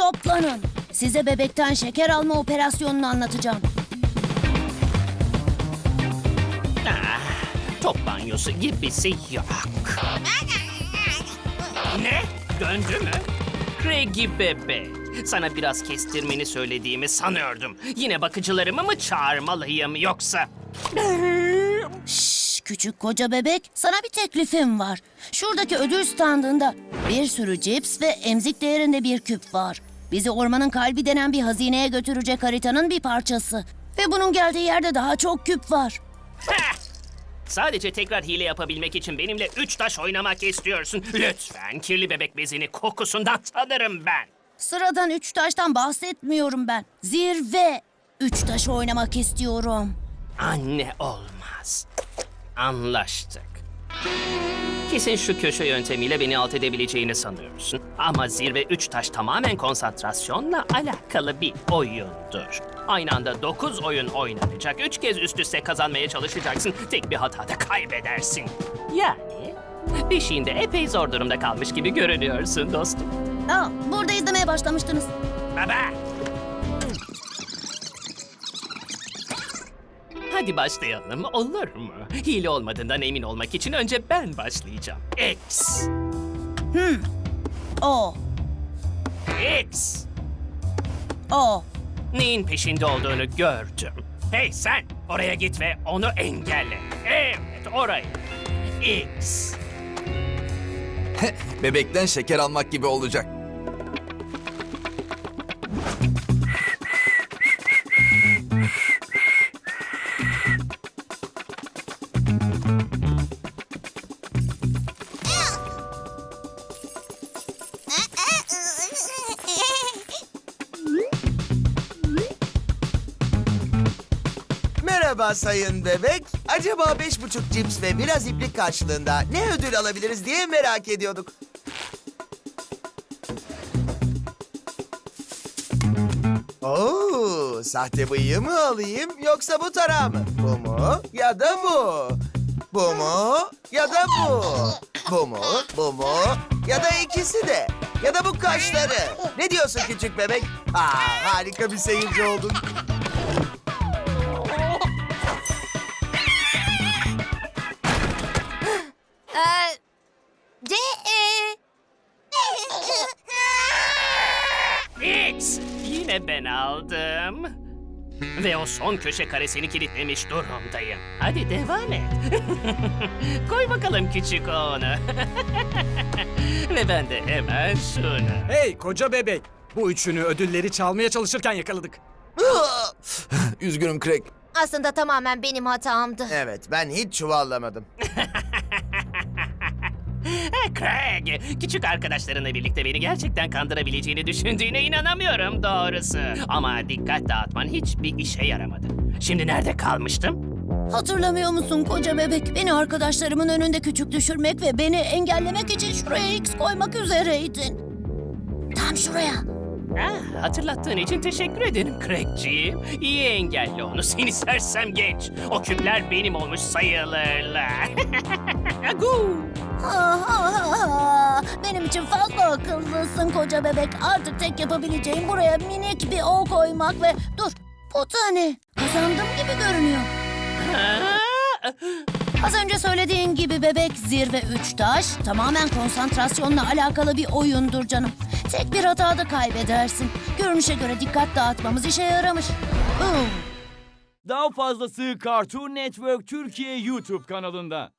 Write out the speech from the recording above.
toplanın. Size bebekten şeker alma operasyonunu anlatacağım. Ah, top banyosu gibisi yok. Ne? Döndü mü? Reggie bebek. Sana biraz kestirmeni söylediğimi sanıyordum. Yine bakıcılarımı mı çağırmalıyım yoksa? Şşş küçük koca bebek sana bir teklifim var. Şuradaki ödül standında bir sürü cips ve emzik değerinde bir küp var. Bizi ormanın kalbi denen bir hazineye götürecek haritanın bir parçası. Ve bunun geldiği yerde daha çok küp var. Heh! Sadece tekrar hile yapabilmek için benimle üç taş oynamak istiyorsun. Lütfen kirli bebek bezini kokusundan tanırım ben. Sıradan üç taştan bahsetmiyorum ben. Zirve üç taş oynamak istiyorum. Anne olmaz. Anlaştık. Kesin şu köşe yöntemiyle beni alt edebileceğini sanıyorsun. Ama zirve üç taş tamamen konsantrasyonla alakalı bir oyundur. Aynı anda dokuz oyun oynanacak. Üç kez üst üste kazanmaya çalışacaksın. Tek bir hatada kaybedersin. Yani beşiğinde epey zor durumda kalmış gibi görünüyorsun dostum. Aa, burada izlemeye başlamıştınız. Baba! Hadi başlayalım, olur mu? Hile olmadığından emin olmak için önce ben başlayacağım. X, O, X. o. Neyin peşinde olduğunu gördüm. Hey sen, oraya git ve onu engelle. Evet, oraya. X. Bebekten şeker almak gibi olacak. Merhaba sayın bebek. Acaba beş buçuk cips ve biraz iplik karşılığında ne ödül alabiliriz diye merak ediyorduk. Oo, sahte bıyığı mı alayım yoksa bu tarağı mı? Bu mu ya da bu? Bu mu ya da bu? Bu mu, bu mu ya da ikisi de? Ya da bu kaşları? Ne diyorsun küçük bebek? Aa, harika bir seyirci oldun. Yine ben aldım. Ve o son köşe karesini kilitlemiş durumdayım. Hadi devam et. Koy bakalım küçük onu. Ve ben de hemen şunu. Hey koca bebek. Bu üçünü ödülleri çalmaya çalışırken yakaladık. Üzgünüm Craig. Aslında tamamen benim hatamdı. Evet, ben hiç çuvallamadım. Ha, Craig, küçük arkadaşlarınla birlikte beni gerçekten kandırabileceğini düşündüğüne inanamıyorum doğrusu. Ama dikkat dağıtman hiçbir işe yaramadı. Şimdi nerede kalmıştım? Hatırlamıyor musun koca bebek? Beni arkadaşlarımın önünde küçük düşürmek ve beni engellemek için şuraya X koymak üzereydin. Tam şuraya. Ah, hatırlattığın için teşekkür ederim Craig'ciğim. İyi engelle onu seni sersem genç. O küpler benim olmuş sayılırlar. Agu! Benim için fazla akıllısın koca bebek. Artık tek yapabileceğim buraya minik bir O koymak ve... Dur, bu tane. Kazandım gibi görünüyor. Az önce söylediğin gibi bebek zirve üç taş tamamen konsantrasyonla alakalı bir oyundur canım. Tek bir hatada kaybedersin. Görünüşe göre dikkat dağıtmamız işe yaramış. Daha fazlası Cartoon Network Türkiye YouTube kanalında.